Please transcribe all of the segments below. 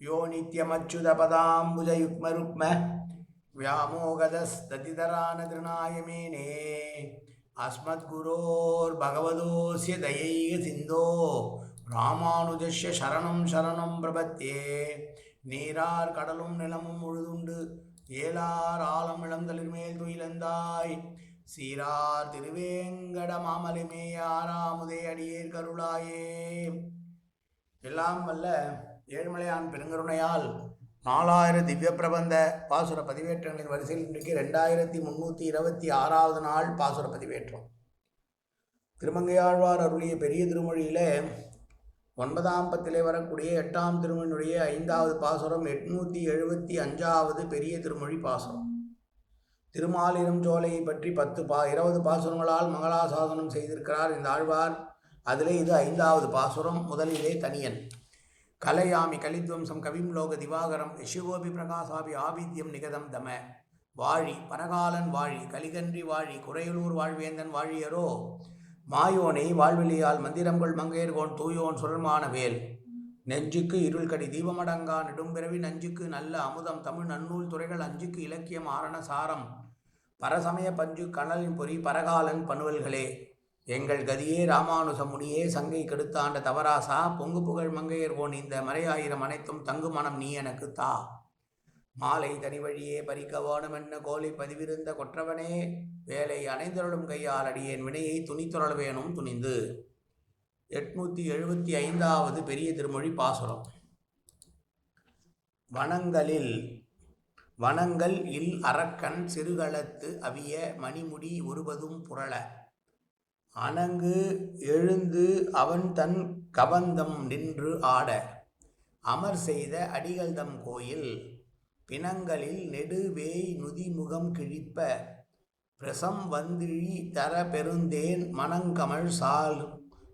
யோ நித்யமச்சுதபதாம்புஜயுக்மருக்ம व्यामोगदस्ततितरानतृणाय मेने अस्मद्गुरोर्भगवतोऽस्य दयैक सिन्धो ராமானுஜஸ்ய சரணம் சரணம் பிரபத்தே நீரார் கடலும் நிலமும் முழுதுண்டு ஏலார் ஆலம் இளந்தளிர் மேல் துயிலந்தாய் சீரார் திருவேங்கட மாமலிமேய ஆறாமுதே அடியேர் கருளாயே எல்லாம் வல்ல ஏழுமலையான் பெருங்கருணையால் நாலாயிரம் திவ்ய பிரபந்த பாசுர பதிவேற்றங்களின் வரிசையில் இன்றைக்கு ரெண்டாயிரத்தி முந்நூற்றி இருபத்தி ஆறாவது நாள் பாசுர பதிவேற்றம். திருமங்கையாழ்வார் அருளிய பெரிய திருமொழியில் ஒன்பதாம் பத்திலே வரக்கூடிய எட்டாம் திருமொழியுடைய ஐந்தாவது பாசுரம் எட்நூற்றி எழுபத்தி அஞ்சாவது பெரிய திருமொழி பாசுரம். திருமாலிரும் சோலையை பற்றி பத்து பா இருபது பாசுரங்களால் மங்களாசாசனம் செய்திருக்கிறார் இந்த ஆழ்வார். அதிலே இது ஐந்தாவது பாசுரம் முதலிலே தனியன். கலையாமி கலித்வம்சம் கவிம் லோக திவாகரம் யசுகோபி பிரகாசாபி ஆபித்யம் நிகதம் தம. வாழி பரகாலன் வாழி கலிகன்றி வாழி குறையலூர் வாழ்வேந்தன் வாழியரோ. மாயோனை வாழ்வெளியால் மந்திரங்கள் மங்கையர்கோன் தூயோன் சுரமான வேல். நெஞ்சுக்கு இருள்கடி தீபமடங்கா நெடும்பிறவி நஞ்சுக்கு நல்ல அமுதம் தமிழ் நன்னூல் துறைகள் அஞ்சுக்கு இலக்கியம் ஆரண சாரம். பரசமய பஞ்சு கணலின் பொறி பரகாலன் பனுவல்களே எங்கள் கதியே ராமானுச முனியே சங்கை கெடுத்தாண்ட தவராசா பொங்கு புகழ் மங்கையர் போன் இந்த மறையாயிரம் அனைத்தும் தங்கு மனம் நீ எனக்கு தா. மாலை தனி வழியே பறிக்க வேணுமென்ன கோலை பதிவிருந்த கொற்றவனே வேலை அணைந்தருளும் கையால் அடியேன் வினையை துணித்துரள் வேணும் துணிந்து. எட்நூற்றி எழுபத்தி ஐந்தாவது பெரிய திருமொழி பாசுரம். வனங்களில் வனங்கள் இல் அரக்கன் சிறுகளத்து அவிய மணிமுடி ஒருவதும் புரள. அணங்கு எழுந்து அவன் தன் கபந்தம் நின்று ஆட. அமர் செய்த அடிகள்தம் கோயில் பிணங்களில் நெடுவேய் நுதிமுகம் கிழிப்ப. பிரசம் வந்திழி தர பெருந்தேன் மணங்கமழ் சால்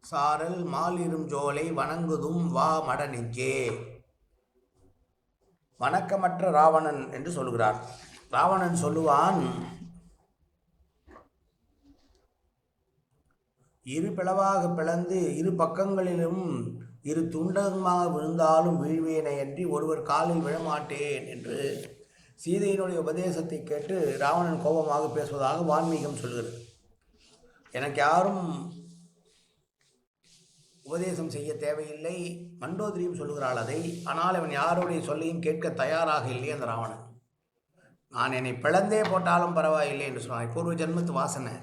சாரல் மாலிரும் ஜோலை வணங்குதும் வா மட நெஞ்சே. வணக்கமற்ற ராவணன் என்று சொல்கிறார் ராவணன் சொல்லுவான் இரு பிளவாக பிளந்து இரு பக்கங்களிலும் இரு துண்டமாக விழுந்தாலும் வீழ்வேனை ஒருவர் காலில் விழமாட்டேன் என்று சீதையினுடைய உபதேசத்தை கேட்டு ராவணன் கோபமாக பேசுவதாக வான்மீகம் சொல்கிறது. எனக்கு யாரும் உபதேசம் செய்ய தேவையில்லை. மண்டோதரியும் சொல்லுகிறாள் அதை. ஆனால் அவன் யாருடைய சொல்லையும் கேட்க தயாராக இல்லை அந்த ராவணன். நான் என்னை பிளந்தே போட்டாலும் பரவாயில்லை என்று சொன்னான். பூர்வ ஜென்மத்து வாசனை.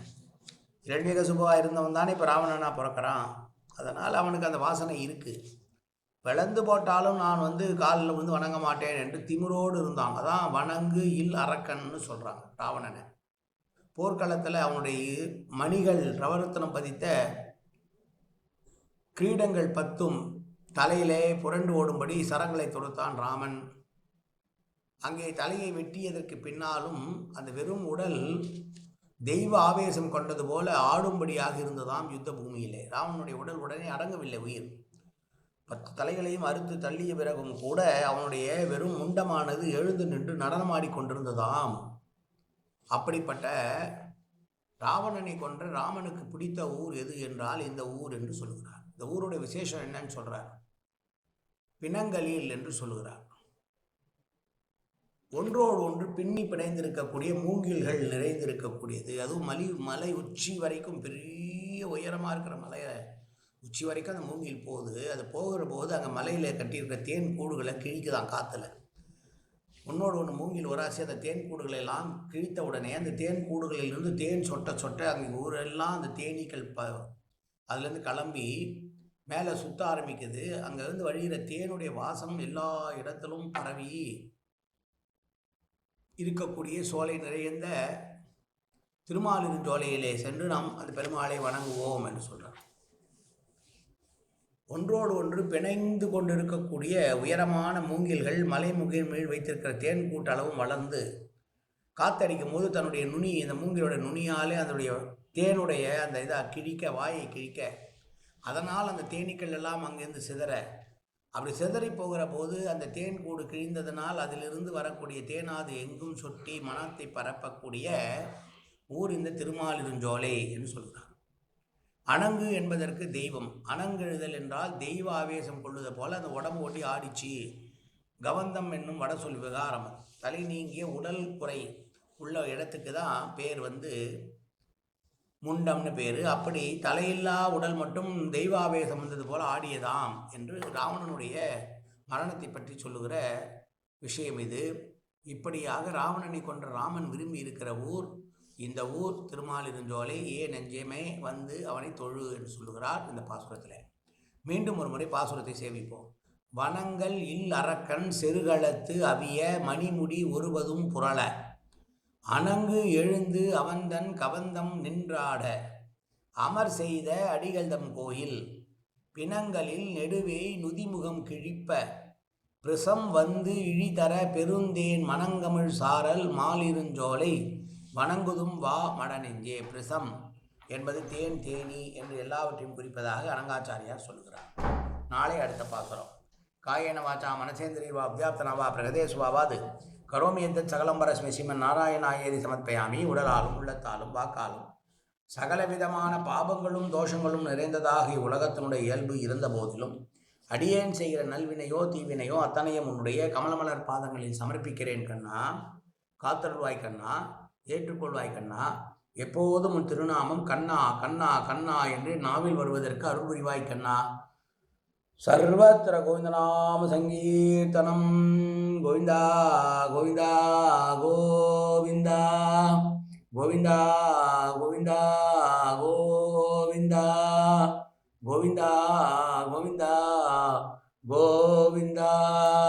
இரண்யகசுபாக இருந்தவன் தானே இப்போ ராவணனாக பிறக்கிறான். அதனால் அவனுக்கு அந்த வாசனை இருக்குது விளந்து போட்டாலும் நான் வந்து காலில் வந்து வணங்க மாட்டேன் என்று திமிரோடு இருந்தான். அதான் வணங்கு இல் அரக்கன்னு சொல்கிறாங்க ராவணனை. போர்க்களத்தில் அவனுடைய மணிகள் ரவரத்தனம் பதித்த கிரீடங்கள் பத்தும் தலையிலே புரண்டு ஓடும்படி சரங்களை தொடுத்தான் ராமன். அங்கே தலையை வெட்டியதற்கு பின்னாலும் அந்த வெறும் உடல் தெய்வ ஆவேசம் கொண்டது போல ஆடும்படியாக இருந்ததாம் யுத்த பூமியிலே ராவனுடைய உடல் உடனே அடங்கவில்லை உயிர். பத்து தலைகளையும் அறுத்து தள்ளிய பிறகும் கூட அவனுடைய வெறும் முண்டமானது எழுந்து நின்று நடனமாடி கொண்டிருந்ததாம். அப்படிப்பட்ட ராவணனை கொன்ற ராமனுக்கு பிடித்த ஊர் எது என்றால் இந்த ஊர் என்று சொல்கிறார். இந்த ஊருடைய விசேஷம் என்னன்னு சொல்றார். பிணங்களில் என்று சொல்கிறார். ஒன்றோடு ஒன்று பின்னி பிணைந்திருக்கக்கூடிய மூங்கில்கள் நிறைந்திருக்கக்கூடியது. அதுவும் மலி மலை உச்சி வரைக்கும் பெரிய உயரமாக இருக்கிற மலையை உச்சி வரைக்கும் அந்த மூங்கில் போகுது. அது போகிற போது அங்கே மலையில் கட்டியிருக்க தேன் கூடுகளை கிழிக்குதான் காற்றுல ஒன்றோடு ஒன்று மூங்கில் ஒராசி அந்த தேன் கூடுகளை எல்லாம் கிழித்த உடனே அந்த தேன் கூடுகளிலிருந்து தேன் சொட்ட சொட்ட அங்கே ஊரெல்லாம் அந்த தேனீக்கள் ப அதுலேருந்து கிளம்பி மேலே சுற்ற ஆரம்பிக்குது. அங்கேருந்து வழிகிற தேனுடைய வாசம் எல்லா இடத்திலும் பரவி இருக்கக்கூடிய சோலை நிறைந்த திருமாலிருஞ்சோலையிலே சென்று நாம் அந்த பெருமாளை வணங்குவோம் என்று சொல்கிறார் ஒன்றோடு ஒன்று பிணைந்து கொண்டிருக்கக்கூடிய உயரமான மூங்கில்கள் மலை முகில் மேல் வைத்திருக்கிற தேன் கூட்டளவும் வளர்ந்து காத்தடிக்கும் போது தன்னுடைய நுனி இந்த மூங்கிலோட நுனியாலே அதனுடைய தேனுடைய அந்த இதை கிழிக்க வாயை கிழிக்க அதனால் அந்த தேனீக்கள் எல்லாம் அங்கேருந்து சிதற அப்படி சிதறி போகிற போது அந்த தேன் கூடு கிழிந்ததனால் அதிலிருந்து வரக்கூடிய தேனாது எங்கும் சொட்டி மனத்தை பரப்பக்கூடிய ஊர் இந்த திருமாலிருஞ்சோலை என்று சொல்கிறார் அணங்கு என்பதற்கு தெய்வம். அணங்கெழுதல் என்றால் தெய்வ ஆவேசம் கொள்ளுத போல அந்த உடம்பு ஒட்டி ஆடிச்சு. கவந்தம் என்னும் வடசொல் விகாரம். தலை நீங்கிய உடல் குறை உள்ள இடத்துக்கு தான் பேர் வந்து முண்டம்னு பேர். அப்படி தலையில்லா உடல் மட்டும் தெய்வாவேசம் வந்தது போல ஆடியதாம் என்று ராவணனுடைய மரணத்தை பற்றி சொல்லுகிற விஷயம் இது. இப்படியாக ராவணனை கொன்ற ராமன் விரும்பி இருக்கிற ஊர் இந்த ஊர் திருமாலிருஞ்சோலை ஏ நெஞ்சமே வந்து அவனை தொழு என்று சொல்லுகிறார் இந்த பாசுரத்தில். மீண்டும் ஒரு முறை பாசுரத்தை சேவிப்போம். வனங்கள் இல் அரக்கன் செருகளத்து அவிய மணிமுடி ஒருவதும் புரள. அணங்கு எழுந்து அவந்தன் கவந்தம் நின்றாட அமர் செய்த அடிகள்தம் கோயில் பிணங்களில் நெடுவே நுதிமுகம் கிழிப்ப பிரசம் வந்து இழிதர பெருந்தேன் மணங்கமிழ் சாரல் மாலிருஞ்சோலை வணங்குதும் வா மடநெஞ்சே பிரசம் என்பது தேன் தேனி என்று எல்லாவற்றையும் குறிப்பதாக அனங்காச்சாரியார் சொல்கிறார் நாளை அடுத்த பாசுரம். காயன வாச்சா மனசேந்திரியவா அபியாப்தனவா பிரகதேசுவாவாது கரோமி எந்த சகலம் நாராயண ஆயரி நாராயணாயேதி சமர்ப்பயாமி உடலாலும் உள்ளத்தாலும் வாக்காலும் சகலவிதமான பாபங்களும் தோஷங்களும் நிறைந்ததாக இவ்வுலகத்தினுடைய இயல்பு இருந்த போதிலும் அடியேன் செய்கிற நல்வினையோ தீவினையோ அத்தனையும் உன்னுடைய கமலமலர் பாதங்களில் சமர்ப்பிக்கிறேன் கண்ணா. காத்தருள்வாய் கண்ணா. ஏற்றுக்கொள்வாய் கண்ணா. எப்போதும் உன் திருநாமம் கண்ணா கண்ணா கண்ணா என்று நாவில் வருவதற்கு அருள் புரிவாய் கண்ணா. சர்வத்திர கோவிந்தநாம சங்கீர்த்தனம். 고인다 고인다 고빈다 고빈다 고빈다 고빈다 고빈다 고빈다 고빈다